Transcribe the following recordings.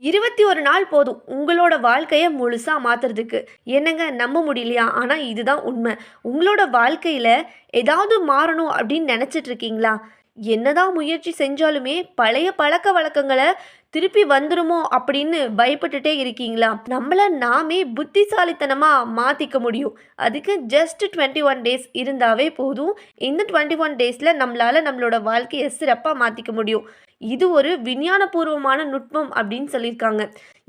இருபத்தி ஒரு நாள் போதும். உங்களோட வாழ்க்கையை முழுசாக மாற்றுறதுக்கு என்னங்க நம்ப முடியலையா? ஆனால் இதுதான் உண்மை. உங்களோட வாழ்க்கையில் ஏதாவது மாறணும் அப்படின்னு நினச்சிட்டு இருக்கீங்களா? என்னதான் முயற்சி செஞ்சாலுமே பழைய பழக்க வழக்கங்களை திருப்பி வந்துருமோ அப்படின்னு பயப்பட்டுட்டே இருக்கீங்களா? நம்மளை நாமே புத்திசாலித்தனமாக மாற்றிக்க முடியும். அதுக்கு ஜஸ்ட் டுவெண்ட்டி ஒன் டேஸ் இருந்தாவே போதும். இந்த டுவெண்ட்டி ஒன் டேஸில் நம்மளால் நம்மளோட வாழ்க்கையை சிறப்பாக மாற்றிக்க முடியும். இது ஒரு விஞ்ஞானபூர்வமான நுட்பம் அப்படின்னு சொல்லியிருக்காங்க.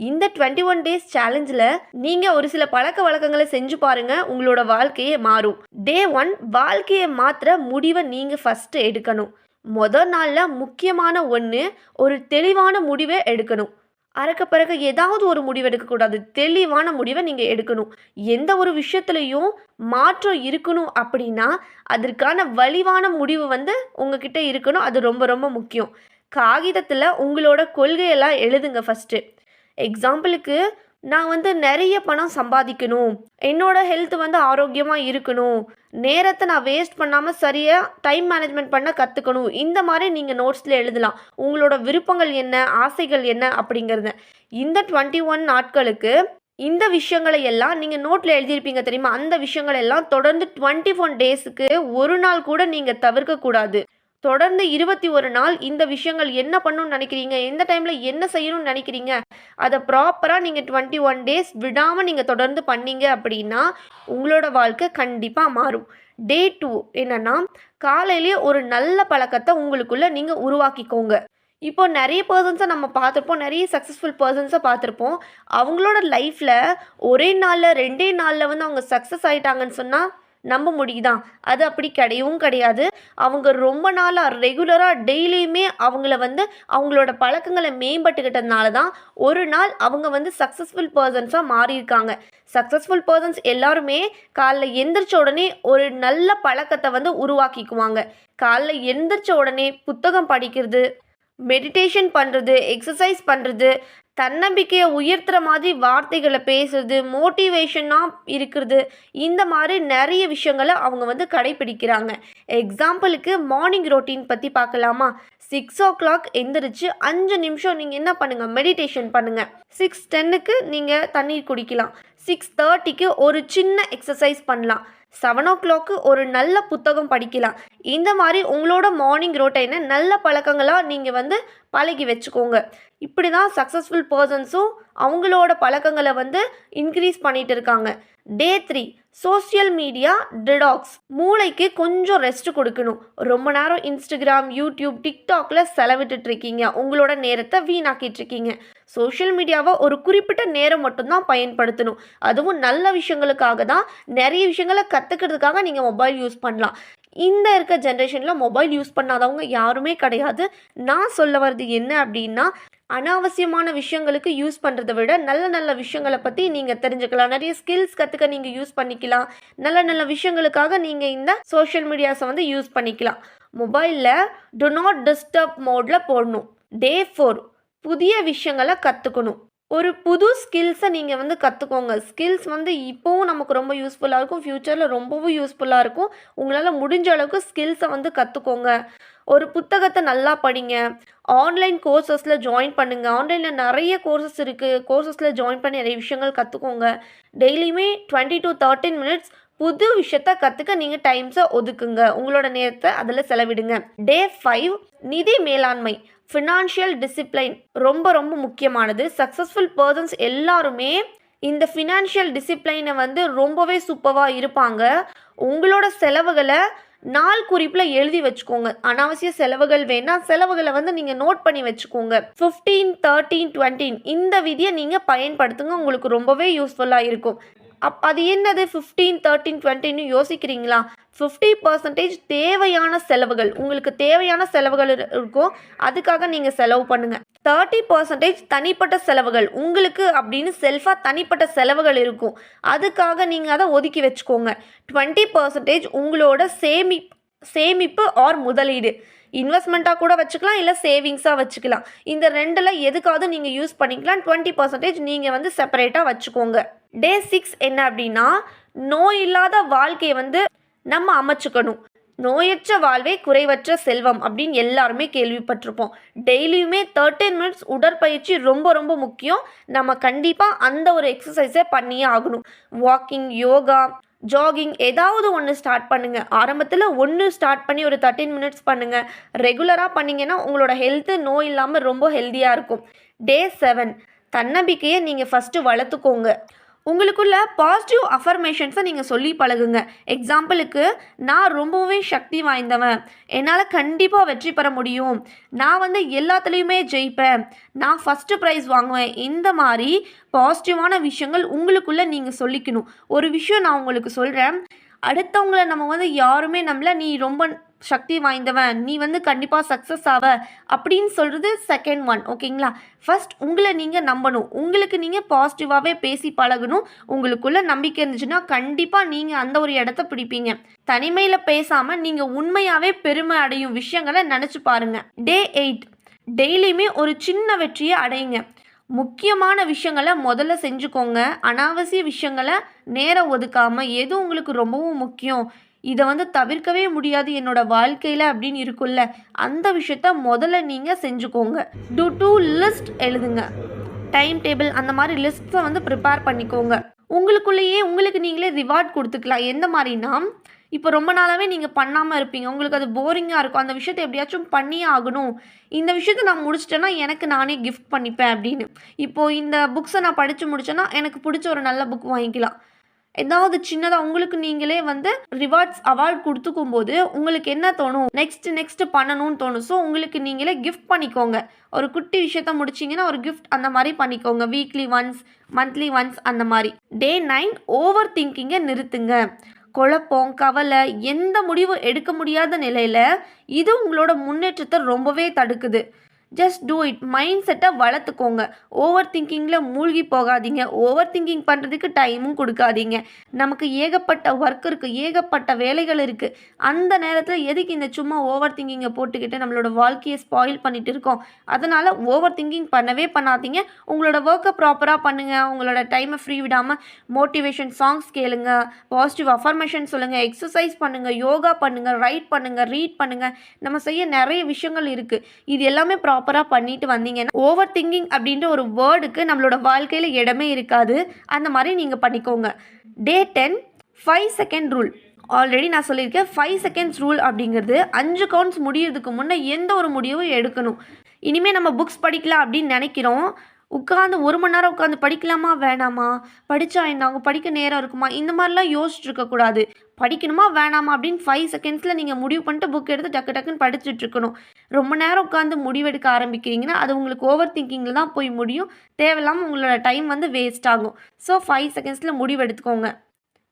இந்த டுவெண்ட்டி ஒன் டேஸ் சேலஞ்சில் நீங்கள் ஒரு சில பழக்க வழக்கங்களை செஞ்சு பாருங்கள் உங்களோட வாழ்க்கையே மாறும். டே ஒன் வாழ்க்கையை மாத்திர முடிவை நீங்கள் ஃபஸ்ட்டு எடுக்கணும். மொதல் நாளில் முக்கியமான ஒன்று ஒரு தெளிவான முடிவை எடுக்கணும். அறக்க பிறகு ஏதாவது ஒரு முடிவு எடுக்கக்கூடாது. தெளிவான முடிவை நீங்கள் எடுக்கணும். எந்த ஒரு விஷயத்துலையும் மாற்றம் இருக்கணும் அப்படின்னா அதற்கான வலிவான முடிவு வந்து உங்ககிட்ட இருக்கணும். அது ரொம்ப ரொம்ப முக்கியம். காகிதத்தில் உங்களோட கொள்கையெல்லாம் எழுதுங்க ஃபஸ்ட்டு எக்ஸாம்பிளுக்கு நான் வந்து நிறைய பணம் சம்பாதிக்கணும். என்னோட ஹெல்த் வந்து ஆரோக்கியமாக இருக்கணும். நேரத்தை நான் வேஸ்ட் பண்ணாமல் சரியாக டைம் மேனேஜ்மெண்ட் பண்ண கற்றுக்கணும் இந்த மாதிரி நீங்கள் நோட்ஸில் எழுதலாம். உங்களோட விருப்பங்கள் என்ன? ஆசைகள் என்ன? அப்படிங்கிறத. இந்த டுவெண்ட்டி ஒன் நாட்களுக்கு இந்த விஷயங்களை எல்லாம் நீங்கள் நோட்டில் எழுதியிருப்பீங்க தெரியுமா? அந்த விஷயங்கள் எல்லாம் தொடர்ந்து டுவெண்ட்டி ஒன் டேஸுக்கு ஒரு நாள் கூட நீங்கள் தவிர்க்கக்கூடாது. தொடர்ந்து இருபத்தி ஒரு நாள் இந்த விஷயங்கள் என்ன பண்ணணும்னு நினைக்கிறீங்க? எந்த டைமில் என்ன செய்யணும்னு நினைக்கிறீங்க? அதை ப்ராப்பராக நீங்கள் டுவெண்ட்டி ஒன் டேஸ் விடாமல் நீங்கள் தொடர்ந்து பண்ணீங்க அப்படின்னா உங்களோட வாழ்க்கை கண்டிப்பாக மாறும். டே டூ என்னென்னா காலையிலேயே ஒரு நல்ல பழக்கத்தை உங்களுக்குள்ளே நீங்கள் உருவாக்கிக்கோங்க. இப்போ நிறைய பர்சன்ஸை நம்ம பார்த்துருப்போம் நிறைய சக்ஸஸ்ஃபுல் பர்சன்ஸை பார்த்துருப்போம். அவங்களோட லைஃப்பில் ஒரே நாளில் ரெண்டே நாளில் வந்து அவங்க சக்ஸஸ் ஆகிட்டாங்கன்னு சொன்னால் நம்ப முடியுதான் அது அப்படி கிடையவும் கிடையாது. அவங்க ரொம்ப நாளாக ரெகுலராக டெய்லியுமே அவங்கள வந்து அவங்களோட பழக்கங்களை மேம்பட்டுக்கிட்டதுனால தான் ஒரு நாள் அவங்க வந்து சக்ஸஸ்ஃபுல் பர்சன்ஸாக மாறியிருக்காங்க. சக்ஸஸ்ஃபுல் பர்சன்ஸ் எல்லாருமே காலைல எந்திரிச்ச உடனே ஒரு நல்ல பழக்கத்தை வந்து உருவாக்கிக்குவாங்க. காலைல எந்திரிச்ச உடனே புத்தகம் படிக்கிறது மெடிடேஷன் பண்ணுறது எக்ஸசைஸ் பண்ணுறது தன்னம்பிக்கையை உயர்த்துற மாதிரி வார்த்தைகளை பேசுறது மோட்டிவேஷனாக இருக்கிறது இந்த மாதிரி நிறைய விஷயங்களை அவங்க வந்து கடைப்பிடிக்கிறாங்க எக்ஸாம்பிளுக்கு மார்னிங் ரொட்டீன் பற்றி பார்க்கலாமா? சிக்ஸ் ஓ கிளாக் எந்திரிச்சு அஞ்சு நிமிஷம் நீங்கள் என்ன பண்ணுங்கள் மெடிடேஷன் பண்ணுங்கள் சிக்ஸ் டென்னுக்கு நீங்கள் தண்ணீர் குடிக்கலாம். சிக்ஸ் தேர்ட்டிக்கு ஒரு சின்ன எக்ஸசைஸ் பண்ணலாம். செவன் ஓ கிளாக்கு ஒரு நல்ல புத்தகம் படிக்கலாம். இந்த மாதிரி உங்களோட மார்னிங் ரொட்டைனை நல்ல பழக்கங்களாக நீங்கள் வந்து பழகி வச்சுக்கோங்க. இப்படி தான் சக்ஸஸ்ஃபுல் பர்சன்ஸும் அவங்களோட பழக்கங்களை வந்து இன்க்ரீஸ் பண்ணிட்டு இருக்காங்க. Day three social media detox மூளைக்கு கொஞ்சம் ரெஸ்ட் கொடுக்கணும். ரொம்ப நேரம் இன்ஸ்டாகிராம் யூடியூப் டிக்டாக்ல செலவிட்டுட்டு இருக்கீங்க. உங்களோட நேரத்தை வீணாக்கிட்டு இருக்கீங்க. சோஷியல் மீடியாவை ஒரு குறிப்பிட்ட நேரம் மட்டும்தான் பயன்படுத்தணும். அதுவும் நல்ல விஷயங்களுக்காக தான். நிறைய விஷயங்களை கற்றுக்கிறதுக்காக நீங்கள் மொபைல் யூஸ் பண்ணலாம். இந்த இருக்க ஜென்ரேஷனில் மொபைல் யூஸ் பண்ணாதவங்க யாருமே கிடையாது. நான் சொல்ல வர்றது என்ன அப்படின்னா அனாவசியமான விஷயங்களுக்கு யூஸ் பண்ணுறதை விட நல்ல நல்ல விஷயங்களை பற்றி நீங்கள் தெரிஞ்சுக்கலாம். நிறைய ஸ்கில்ஸ் கற்றுக்க நீங்கள் யூஸ் பண்ணிக்கலாம். நல்ல நல்ல விஷயங்களுக்காக நீங்கள் இந்த சோஷியல் மீடியாஸை வந்து யூஸ் பண்ணிக்கலாம். மொபைலில் டு நாட் டிஸ்டர்ப் மோடில் போடணும். டே ஃபோர் புதிய விஷயங்களை கற்றுக்கணும் ஒரு புது ஸ்கில்ஸை நீங்கள் வந்து கற்றுக்கோங்க ஸ்கில்ஸ் வந்து இப்போவும் நமக்கு ரொம்ப யூஸ்ஃபுல்லாக இருக்கும். ஃப்யூச்சரில் ரொம்பவும் யூஸ்ஃபுல்லாக இருக்கும். உங்களால் முடிஞ்ச அளவுக்கு ஸ்கில்ஸை வந்து கற்றுக்கோங்க ஒரு புத்தகத்தை நல்லா படிங்க. ஆன்லைன் கோர்சஸில் ஜாயின் பண்ணுங்கள் ஆன்லைனில் நிறைய கோர்சஸ் இருக்குது கோர்சஸில் ஜாயின் பண்ணி நிறைய விஷயங்கள் கற்றுக்கோங்க டெய்லியுமே டுவெண்ட்டி டு தேர்ட்டின் மினிட்ஸ் புது விஷயத்த கற்றுக்க நீங்கள் டைம்ஸை ஒதுக்குங்க. உங்களோட நேரத்தை அதில் செலவிடுங்க. டே ஃபைவ் நிதி மேலாண்மை. ஃபினான்ஷியல் டிசிப்ளைன் ரொம்ப ரொம்ப முக்கியமானது. சக்ஸஸ்ஃபுல் பர்சன்ஸ் எல்லாருமே இந்த ஃபினான்ஷியல் டிசிப்ளைனை வந்து ரொம்பவே சூப்பராக இருப்பாங்க. உங்களோட செலவுகளை நாள் குறிப்பில் எழுதி வச்சுக்கோங்க. அனாவசிய செலவுகள் வேணால் செலவுகளை வந்து நீங்கள் நோட் பண்ணி வச்சுக்கோங்க. ஃபிஃப்டீன் தேர்ட்டீன் டுவெண்ட்டீன் இந்த விதியை நீங்கள் பயன்படுத்துங்க. உங்களுக்கு ரொம்பவே யூஸ்ஃபுல்லாக இருக்கும். அப் அது என்னது? ஃபிஃப்டீன் தேர்ட்டின் டுவெண்ட்டின்னு யோசிக்கிறீங்களா? ஃபிஃப்டி பர்சன்டேஜ் தேவையான செலவுகள். உங்களுக்கு தேவையான செலவுகள் இருக்கும். அதுக்காக நீங்கள் செலவு பண்ணுங்கள் தேர்ட்டி பர்சன்டேஜ் தனிப்பட்ட செலவுகள். உங்களுக்கு அப்படின்னு செல்ஃபாக தனிப்பட்ட செலவுகள் இருக்கும். அதுக்காக நீங்கள் அதை ஒதுக்கி வச்சுக்கோங்க. டுவெண்ட்டி பர்சன்டேஜ் உங்களோட சேமி சேமிப்பு ஆர் முதலீடு. இன்வெஸ்ட்மெண்ட்டாக கூட வச்சுக்கலாம் இல்லை சேவிங்ஸாக வச்சுக்கலாம். இந்த ரெண்டில் எதுக்காவது நீங்கள் யூஸ் பண்ணிக்கலாம். டுவெண்ட்டி பர்சன்டேஜ் நீங்கள் வந்து செப்பரேட்டாக வச்சுக்கோங்க. டே சிக்ஸ் என்ன அப்படின்னா நோய் இல்லாத வாழ்க்கையை வந்து நம்ம அமைச்சுக்கணும். நோயற்ற வாழ்வே குறைவற்ற செல்வம் அப்படின்னு எல்லாருமே கேள்விப்பட்டிருப்போம். டெய்லியுமே தேர்ட்டின் மினிட்ஸ் உடற்பயிற்சி ரொம்ப ரொம்ப முக்கியம். நம்ம கண்டிப்பாக அந்த ஒரு எக்ஸசைஸே பண்ணியே ஆகணும். வாக்கிங் யோகா ஜாகிங் ஏதாவது ஒன்று ஸ்டார்ட் பண்ணுங்கள் ஆரம்பத்தில் ஒன்று ஸ்டார்ட் பண்ணி ஒரு தேர்ட்டின் மினிட்ஸ் பண்ணுங்கள் ரெகுலராக பண்ணிங்கன்னா உங்களோட ஹெல்த்து நோய் இல்லாமல் ரொம்ப ஹெல்த்தியாக இருக்கும். டே செவன் தன்னம்பிக்கையை நீங்கள் ஃபஸ்ட்டு வளர்த்துக்கோங்க. உங்களுக்குள்ள பாசிட்டிவ் அஃபர்மேஷன்ஸை நீங்கள் சொல்லி பழகுங்க. எக்ஸாம்பிளுக்கு நான் ரொம்பவே சக்தி வாய்ந்தவன். என்னால் கண்டிப்பாக வெற்றி பெற முடியும். நான் வந்து எல்லாத்துலேயுமே ஜெயிப்பேன். நான் ஃபஸ்ட்டு ப்ரைஸ் வாங்குவேன். இந்த மாதிரி பாசிட்டிவான விஷயங்கள் உங்களுக்குள்ளே நீங்கள் சொல்லிக்கணும். ஒரு விஷயம் நான் உங்களுக்கு சொல்கிறேன் அடுத்தவங்கள நம்ம வந்து யாருமே நம்மள நீ ரொம்ப சக்தி வாய்ந்தவன் நீ வந்து கண்டிப்பாக சக்ஸஸ் ஆவ அப்படின்னு சொல்கிறது செகண்ட் ஒன் ஓகேங்களா ஃபர்ஸ்ட் உங்களை நீங்கள் நம்பணும். உங்களுக்கு நீங்கள் பாசிட்டிவாகவே பேசி பழகணும். உங்களுக்குள்ள நம்பிக்கை இருந்துச்சுன்னா கண்டிப்பாக நீங்கள் அந்த ஒரு இடத்த பிடிப்பீங்க. தனிமையில் பேசாமல் நீங்கள் உண்மையாகவே பெருமை அடையும் விஷயங்களை நினச்சி பாருங்கள் டே எயிட் டெய்லியுமே ஒரு சின்ன வெற்றியை அடையுங்க. முக்கியமான விஷயங்களை முதல்ல செஞ்சுக்கோங்க. அனாவசிய விஷயங்களை நேரம் ஒதுக்காமல் எது உங்களுக்கு ரொம்பவும் முக்கியம் இதை வந்து தவிர்க்கவே முடியாது என்னோட வாழ்க்கையில் அப்படின்னு இருக்குல்ல அந்த விஷயத்த முதல்ல நீங்கள் செஞ்சுக்கோங்க. டூ டூ லிஸ்ட் எழுதுங்க. டைம் டேபிள் அந்த மாதிரி லிஸ்ட்டை வந்து ப்ரிப்பேர் பண்ணிக்கோங்க. உங்களுக்குள்ளேயே உங்களுக்கு நீங்களே ரிவார்ட் கொடுத்துக்கலாம். எந்த மாதிரினா இப்போ ரொம்ப நாளாகவே நீங்கள் பண்ணாமல் இருப்பீங்க. உங்களுக்கு அது போரிங்காக இருக்கும். அந்த விஷயத்தை எப்படியாச்சும் பண்ணியே ஆகணும். இந்த விஷயத்தை நான் முடிச்சிட்டேன்னா எனக்கு நானே கிஃப்ட் பண்ணிப்பேன் அப்படின்னு. இப்போது இந்த புக்ஸை நான் படித்து முடிச்சேன்னா எனக்கு பிடிச்ச ஒரு நல்ல புக் வாங்கிக்கலாம். ஏதாவது சின்னதாக உங்களுக்கு நீங்களே வந்து ரிவார்ட்ஸ் அவார்ட் கொடுத்துக்கும் போது உங்களுக்கு என்ன தோணும்? நெக்ஸ்ட் நெக்ஸ்ட் பண்ணணும்னு தோணும். ஸோ உங்களுக்கு நீங்களே கிஃப்ட் பண்ணிக்கோங்க. ஒரு குட்டி விஷயத்த முடிச்சிங்கன்னா ஒரு கிஃப்ட் அந்த மாதிரி பண்ணிக்கோங்க. வீக்லி ஒன்ஸ் மந்த்லி ஒன்ஸ் அந்த மாதிரி. டே நைன் ஓவர் திங்கிங்கை நிறுத்துங்க. குழப்பம் கவலை எந்த முடிவும் எடுக்க முடியாத நிலையில் இது உங்களோட முன்னேற்றத்தை ரொம்பவே தடுக்குது. ஜஸ்ட் டூ இட் மைண்ட் செட்டை வளர்த்துக்கோங்க. ஓவர் திங்கிங்கில் மூழ்கி போகாதீங்க. ஓவர் திங்கிங் பண்ணுறதுக்கு டைமும் கொடுக்காதீங்க. நமக்கு ஏகப்பட்ட ஒர்க் இருக்குது ஏகப்பட்ட வேலைகள் இருக்குது அந்த நேரத்தில் எதுக்கு இந்த சும்மா ஓவர் திங்கிங்கை போட்டுக்கிட்டு நம்மளோட வாழ்க்கையை ஸ்பாயில் பண்ணிட்டு இருக்கோம்? அதனால் ஓவர் திங்கிங் பண்ணவே பண்ணாதீங்க. உங்களோட ஒர்க்கை ப்ராப்பராக பண்ணுங்கள் உங்களோட டைமை ஃப்ரீ விடாமல் மோட்டிவேஷன் சாங்ஸ் கேளுங்க. பாசிட்டிவ் அஃபர்மேஷன் சொல்லுங்கள் எக்ஸசைஸ் பண்ணுங்கள் யோகா பண்ணுங்கள் ரைட் பண்ணுங்கள் ரீட் பண்ணுங்கள் நம்ம செய்ய நிறைய விஷயங்கள் இருக்குது இது எல்லாமே ப்ராப்பராக பண்ணிட்டு வந்தீங்கன்னா ஓவர் திங்கிங் அப்படின்ற ஒரு வேர்டுக்கு நம்மளோட வாழ்க்கையில் இடமே இருக்காது. அந்த மாதிரி நீங்கள் பண்ணிக்கோங்க. Day ten five second rule already நான் சொல்லியிருக்கேன் ஃபைவ் செகண்ட்ஸ் ரூல் அப்படிங்கிறது அஞ்சு கவுண்ட்ஸ் முடியறதுக்கு முன்னே எந்த ஒரு முடிவும் எடுக்கணும். இனிமேல் நம்ம புக்ஸ் படிக்கலாம் அப்படின்னு நினைக்கிறோம். உட்காந்து ஒரு மணி நேரம் உட்காந்து படிக்கலாமா? வேணாமா? படித்தா என்ன? அவங்க படிக்க நேரம் இருக்குமா? இந்த மாதிரிலாம் யோசிச்சுருக்கக்கூடாது படிக்கணுமா வேணாமா அப்படின்னு ஃபைவ் செகண்ட்ஸில் நீங்கள் முடிவு பண்ணிட்டு புக் எடுத்து டக்கு டக்குன்னு படிச்சுட்ருக்கணும் ரொம்ப நேரம் உட்காந்து முடிவெடுக்க ஆரம்பிக்கிறீங்கன்னா அது உங்களுக்கு ஓவர் திங்கிங்கில் தான் போய் முடியும். தேவையில்லாமல் உங்களோட டைம் வந்து வேஸ்ட் ஆகும். ஸோ ஃபைவ் செகண்ட்ஸில் முடிவு எடுத்துக்கோங்க.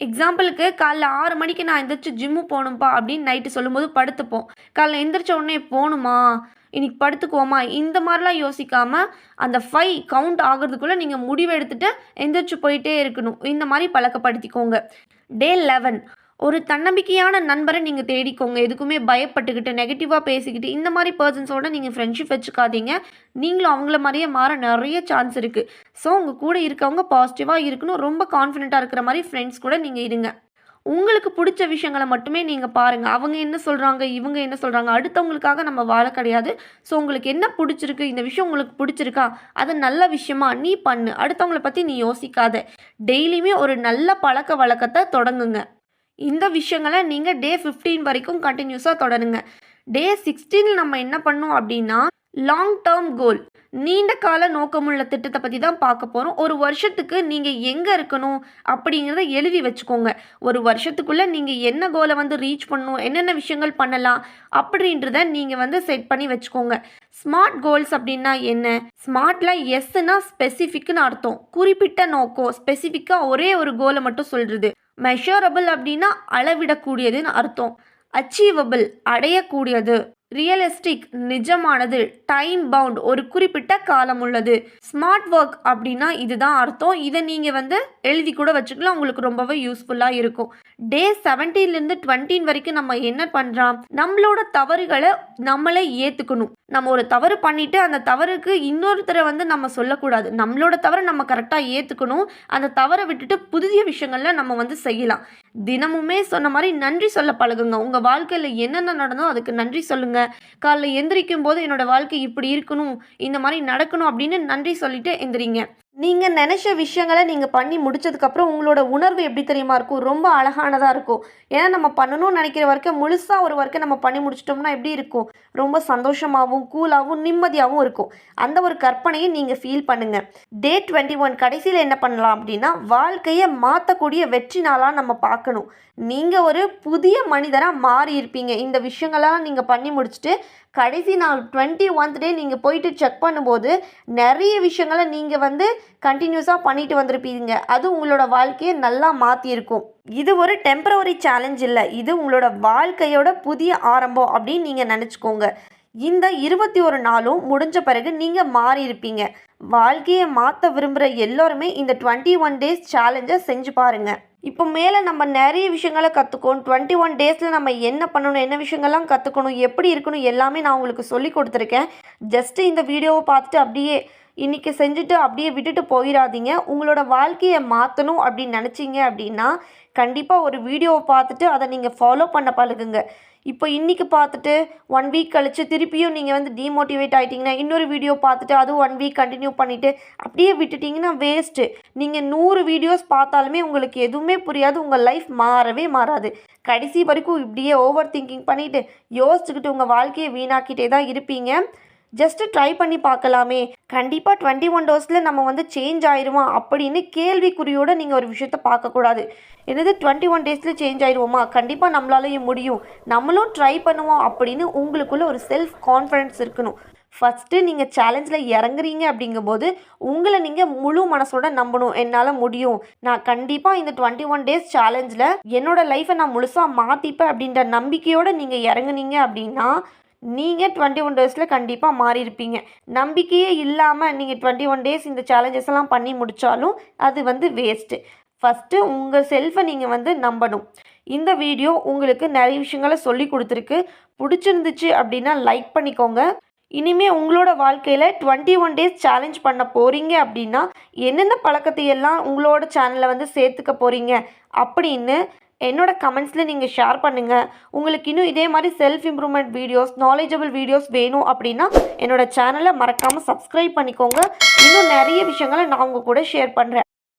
எக்ஸாம்பிளுக்கு காலைல ஆறு மணிக்கு நான் எந்திரிச்சு ஜிம்மு போகணும்ப்பா அப்படின்னு நைட்டு சொல்லும்போது படுத்துப்போம். காலைல எந்திரிச்ச உடனே போகணுமா? இன்னைக்கு படுத்துக்குவோமா? இந்த மாதிரிலாம் யோசிக்காமல் அந்த ஃபைவ் கவுண்ட் ஆகிறதுக்குள்ளே நீங்கள் முடிவு எடுத்துகிட்டு எந்திரிச்சு போயிட்டே இருக்கணும். இந்த மாதிரி பழக்கப்படுத்திக்கோங்க. டே லெவன் ஒரு தன்னம்பிக்கையான நண்பரை நீங்கள் தேடிக்கோங்க. எதுக்குமே பயப்பட்டுக்கிட்டு நெகட்டிவாக பேசிக்கிட்டு இந்த மாதிரி பர்சன்ஸோட நீங்கள் ஃப்ரெண்ட்ஷிப் வச்சுக்காதீங்க. நீங்களும் அவங்கள மாதிரியே மாற நிறைய சான்ஸ் இருக்குது ஸோ உங்கள் கூட இருக்கவங்க பாசிட்டிவாக இருக்கணும். ரொம்ப கான்ஃபிடென்ட்டாக இருக்கிற மாதிரி ஃப்ரெண்ட்ஸ் கூட நீங்கள் இருங்க. உங்களுக்கு பிடிச்ச விஷயங்களை மட்டுமே நீங்கள் பாருங்கள் அவங்க என்ன சொல்கிறாங்க இவங்க என்ன சொல்கிறாங்க அடுத்தவங்களுக்காக நம்ம வாழ கிடையாது. ஸோ உங்களுக்கு என்ன பிடிச்சிருக்கு இந்த விஷயம் உங்களுக்கு பிடிச்சிருக்கா அது நல்ல விஷயமா நீ பண்ணு. அடுத்தவங்கள பற்றி நீ யோசிக்காத. டெய்லியுமே ஒரு நல்ல பழக்க வழக்கத்தை தொடங்குங்க. இந்த விஷயங்களை நீங்கள் டே ஃபிஃப்டீன் வரைக்கும் கண்டினியூஸாக தொடருங்க. டே சிக்ஸ்டீனில் நம்ம என்ன பண்ணோம் அப்படின்னா லாங் டேர்ம் கோல் நீண்ட கால நோக்கமுள்ள திட்டத்தை பற்றி தான் பார்க்க போகிறோம் ஒரு வருஷத்துக்கு நீங்கள் எங்கே இருக்கணும் அப்படிங்கிறத எழுதி வச்சுக்கோங்க. ஒரு வருஷத்துக்குள்ளே நீங்கள் என்ன கோலை வந்து ரீச் பண்ணணும் என்னென்ன விஷயங்கள் பண்ணலாம் அப்படின்றத நீங்கள் வந்து செட் பண்ணி வச்சுக்கோங்க. ஸ்மார்ட் கோல்ஸ் அப்படின்னா என்ன? ஸ்மார்ட்ல எஸ்னா ஸ்பெசிஃபிக்னு அர்த்தம். குறிப்பிட்ட நோக்கம் ஸ்பெசிஃபிக்காக ஒரே ஒரு கோலை மட்டும் சொல்கிறது மெஷரபிள் அப்படின்னா அளவிடக்கூடியதுன்னு அர்த்தம். அச்சீவபிள் அடையக்கூடியது. ரியலிஸ்டிக் நிஜமானது டைம் பவுண்ட் ஒரு குறிப்பிட்ட காலம் உள்ளது. ஸ்மார்ட் ஒர்க் அப்படின்னா இதுதான் அர்த்தம். இதை நீங்கள் வந்து எழுதி கூட வச்சுக்கலாம். உங்களுக்கு ரொம்பவே யூஸ்ஃபுல்லாக இருக்கும். டே செவன்டீன்லேருந்து டுவெண்ட்டீன் வரைக்கும் நம்ம என்ன பண்ணுறோம் நம்மளோட தவறுகளை நம்மளே ஏற்றுக்கணும் நம்ம ஒரு தவறு பண்ணிவிட்டு அந்த தவறுக்கு இன்னொருத்தரை வந்து நம்ம சொல்லக்கூடாது. நம்மளோட தவறை நம்ம கரெக்டாக ஏற்றுக்கணும் அந்த தவறை விட்டுட்டு புதிய விஷயங்களில் நம்ம வந்து செய்யலாம். தினமுமே சொன்ன மாதிரி நன்றி சொல்ல பழகுங்க. உங்கள் வாழ்க்கையில் என்னென்ன நடந்தோ அதுக்கு நன்றி சொல்லுங்க காலைல எந்திரிக்கும் போது என்னோட வாழ்க்கை இப்படி இருக்கணும் இந்த மாதிரி நடக்கணும் அப்படின்னு நன்றி சொல்லிட்டு எந்திரிங்க. நீங்கள் நினச்ச விஷயங்களை நீங்கள் பண்ணி முடிச்சதுக்கப்புறம் உங்களோட உணர்வு எப்படி தெரியுமா இருக்கும்? ரொம்ப அழகானதாக இருக்கும். ஏன்னா நம்ம பண்ணணும்னு நினைக்கிற வரைக்கும் முழுசாக ஒரு ஒர்க்கை நம்ம பண்ணி முடிச்சிட்டோம்னா எப்படி இருக்கும்? ரொம்ப சந்தோஷமாகவும் கூலாகவும் நிம்மதியாகவும் இருக்கும். அந்த ஒரு கற்பனையை நீங்கள் ஃபீல் பண்ணுங்கள் டே டுவெண்ட்டி ஒன் கடைசியில் என்ன பண்ணலாம் அப்படின்னா வாழ்க்கையை மாற்றக்கூடிய வெற்றி நாளாக நம்ம பார்க்கணும். நீங்கள் ஒரு புதிய மனிதராக மாறி இருப்பீங்க இந்த விஷயங்கள்லாம் நீங்கள் பண்ணி முடிச்சுட்டு கடைசி நாள் டுவெண்ட்டி ஒன்த் டே நீங்கள் போயிட்டு செக் பண்ணும்போது நிறைய விஷயங்களை நீங்கள் வந்து கண்டினியூஸாக பண்ணிட்டு வந்திருப்பீங்க. அது உங்களோட வாழ்க்கையை நல்லா மாற்றியிருக்கும் இது ஒரு டெம்பரவரி சேலஞ்ச் இல்லை. இது உங்களோட வாழ்க்கையோட புதிய ஆரம்பம் அப்படின்னு நீங்கள் நினச்சிக்கோங்க. இந்த இருபத்தி ஒரு நாளும் முடிஞ்ச பிறகு நீங்கள் மாறி இருப்பீங்க. வாழ்க்கையை மாற்ற விரும்புகிற எல்லோருமே இந்த டுவெண்ட்டி ஒன் டேஸ் சேலஞ்சை செஞ்சு பாருங்கள் இப்போ மேலே நம்ம நிறைய விஷயங்களை கற்றுக்கணும் டுவெண்ட்டி ஒன் டேஸில் நம்ம என்ன பண்ணணும் என்ன விஷயங்கள்லாம் கற்றுக்கணும் எப்படி இருக்கணும் எல்லாமே நான் உங்களுக்கு சொல்லி கொடுத்துருக்கேன். ஜஸ்ட்டு இந்த வீடியோவை பார்த்துட்டு அப்படியே இன்றைக்கி செஞ்சுட்டு அப்படியே விட்டுட்டு போயிடாதீங்க. உங்களோட வாழ்க்கையை மாற்றணும் அப்படின்னு நினச்சிங்க அப்படின்னா கண்டிப்பாக ஒரு வீடியோவை பார்த்துட்டு அதை நீங்கள் ஃபாலோ பண்ண பழகுங்க. இப்போ இன்றைக்கி பார்த்துட்டு ஒன் வீக் கழித்து திருப்பியும் நீங்கள் வந்து டிமோட்டிவேட் ஆகிட்டிங்கன்னா இன்னொரு வீடியோ பார்த்துட்டு அதுவும் ஒன் வீக் கண்டினியூ பண்ணிவிட்டு அப்படியே விட்டுட்டிங்கன்னா வேஸ்ட்டு நீங்கள் நூறு வீடியோஸ் பார்த்தாலுமே உங்களுக்கு எதுவுமே புரியாது உங்கள் லைஃப் மாறவே மாறாது. கடைசி வரைக்கும் இப்படியே ஓவர் திங்கிங் பண்ணிவிட்டு யோசிச்சுக்கிட்டு உங்கள் வாழ்க்கையை வீணாக்கிட்டே தான் இருப்பீங்க. ஜஸ்ட்டு ட்ரை பண்ணி பார்க்கலாமே. கண்டிப்பாக டுவெண்ட்டி ஒன் டோஸில் நம்ம வந்து சேஞ்ச் ஆயிடுமா அப்படின்னு கேள்விக்குறியோடு நீங்கள் ஒரு விஷயத்த பார்க்கக்கூடாது என்னது டுவெண்ட்டி ஒன் டேஸில் சேஞ்ச் ஆயிடுவோமா கண்டிப்பாக நம்மளாலையும் முடியும். நம்மளும் ட்ரை பண்ணுவோம் அப்படின்னு உங்களுக்குள்ளே ஒரு செல்ஃப் கான்ஃபிடென்ஸ் இருக்கணும். ஃபஸ்ட்டு நீங்கள் சேலஞ்சில் இறங்குறீங்க அப்படிங்கும்போது உங்களை நீங்கள் முழு மனசோட நம்பணும். என்னால் முடியும். நான் கண்டிப்பாக இந்த டுவெண்ட்டி ஒன் டேஸ் சேலஞ்சில் என்னோடய லைஃப்பை நான் முழுசாக மாற்றிப்பேன் அப்படின்ற நம்பிக்கையோடு நீங்கள் இறங்குனீங்க அப்படின்னா நீங்கள் டுவெண்ட்டி ஒன் டேஸில் கண்டிப்பாக மாறியிருப்பீங்க. நம்பிக்கையே இல்லாமல் நீங்கள் டுவெண்ட்டி ஒன் டேஸ் இந்த சேலஞ்சஸ் எல்லாம் பண்ணி முடித்தாலும் அது வந்து வேஸ்ட்டு ஃபஸ்ட்டு உங்கள் செல்ஃபை நீங்கள் வந்து நம்பணும். இந்த வீடியோ உங்களுக்கு நிறைய விஷயங்களை சொல்லி கொடுத்துருக்கு. பிடிச்சிருந்துச்சு அப்படின்னா லைக் பண்ணிக்கோங்க. இனிமே உங்களோட வாழ்க்கையில் டுவெண்ட்டி ஒன் டேஸ் சேலஞ்ச் பண்ண போகிறீங்க அப்படின்னா என்னென்ன பழக்கத்தையெல்லாம் உங்களோட சேனலில் வந்து சேர்த்துக்க போகிறீங்க அப்படின்னு என்னோட கமெண்ட்ஸில் நீங்கள் ஷேர் பண்ணுங்கள் உங்களுக்கு இன்னும் இதே மாதிரி self improvement videos knowledgeable videos வேணும் அப்படின்னா என்னோட சேனலை மறக்காமல் சப்ஸ்கிரைப் பண்ணிக்கோங்க. இன்னும் நிறைய விஷயங்களை நான் உங்கள் கூட ஷேர் பண்ணுறேன்